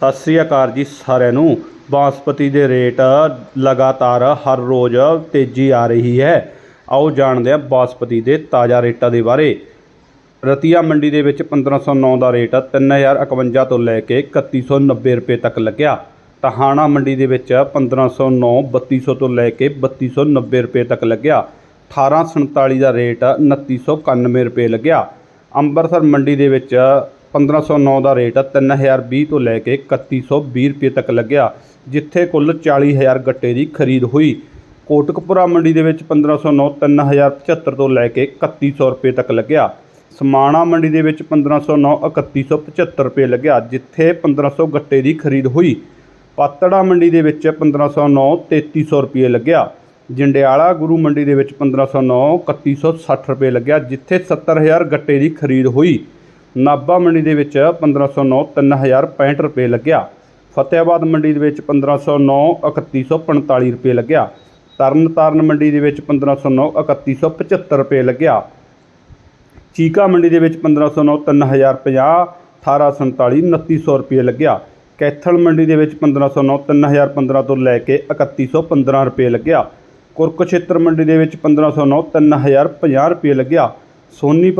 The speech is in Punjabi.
ਸਤਿ ਸ੍ਰੀ ਅਕਾਲ ਜੀ ਸਾਰਿਆਂ ਨੂੰ। ਬਾਸਪਤੀ ਦੇ ਰੇਟ ਲਗਾਤਾਰ ਹਰ ਰੋਜ਼ ਤੇਜ਼ੀ ਆ ਰਹੀ ਹੈ। ਆਓ ਜਾਣਦੇ ਹਾਂ ਬਾਸਪਤੀ ਦੇ ਤਾਜ਼ਾ ਰੇਟਾਂ ਦੇ ਬਾਰੇ। ਰਤੀਆ ਮੰਡੀ ਦੇ ਵਿੱਚ 1509 ਦਾ ਰੇਟ 3051 ਤੋਂ ਲੈ ਕੇ 3190 ਰੁਪਏ ਤੱਕ ਲੱਗਿਆ। ਤਹਾਣਾ ਮੰਡੀ ਦੇ ਵਿੱਚ 1509 3200 ਤੋਂ ਲੈ ਕੇ 3290 ਰੁਪਏ ਤੱਕ ਲੱਗਿਆ। 1847 ਦਾ ਰੇਟ 2991 ਰੁਪਏ ਲੱਗਿਆ। ਅੰਮ੍ਰਿਤਸਰ ਮੰਡੀ ਦੇ ਵਿੱਚ 1509 ਦਾ ਰੇਟ 3020 ਤੋਂ ਲੈ ਕੇ 3120 ਰੁਪਏ ਤੱਕ ਲੱਗਿਆ, ਜਿੱਥੇ ਕੁੱਲ 40000 ਗੱਟੇ ਦੀ ਖਰੀਦ ਹੋਈ। ਕੋਟਕਪੁਰਾ ਮੰਡੀ ਦੇ ਵਿੱਚ 1509 3075 ਤੋਂ ਲੈ ਕੇ 3100 ਰੁਪਏ ਤੱਕ ਲੱਗਿਆ। ਸਮਾਣਾ ਮੰਡੀ ਦੇ ਵਿੱਚ 1509 3175 ਰੁਪਏ ਲੱਗਿਆ, ਜਿੱਥੇ 1500 ਗੱਟੇ ਦੀ ਖਰੀਦ ਹੋਈ। ਪਾਤੜਾ ਮੰਡੀ ਦੇ ਵਿੱਚ 1509 3300 ਰੁਪਏ ਲੱਗਿਆ। ਜੰਡਿਆਲਾ ਗੁਰੂ ਮੰਡੀ ਦੇ ਵਿੱਚ 1509 3160 ਰੁਪਏ ਲੱਗਿਆ, ਜਿੱਥੇ 70000 ਗੱਟੇ ਦੀ ਖਰੀਦ ਹੋਈ। ਨਾਭਾ ਮੰਡੀ ਦੇ ਵਿੱਚ 1509 3065 ਰੁਪਏ ਲੱਗਿਆ। ਫਤਿਆਬਾਦ ਮੰਡੀ ਦੇ ਵਿੱਚ 1509 3145 ਰੁਪਏ ਲੱਗਿਆ। ਤਰਨਤਾਰਨ ਮੰਡੀ ਦੇ ਵਿੱਚ 1509 3175 ਰੁਪਏ ਲੱਗਿਆ। ਚੀਕਾ ਮੰਡੀ ਦੇ ਵਿੱਚ 1509 3050 1847 2900 ਰੁਪਏ ਲੱਗਿਆ। ਕੈਥਲ ਮੰਡੀ ਦੇ ਵਿੱਚ 1509 3015 ਤੋਂ ਲੈ ਕੇ 3115 ਰੁਪਏ ਲੱਗਿਆ। ਕੁਰਕਸ਼ੇਤਰ ਮੰਡੀ ਦੇ ਵਿੱਚ 1509 3050 ਰੁਪਏ ਲੱਗਿਆ। ਸੋਨੀਪਤ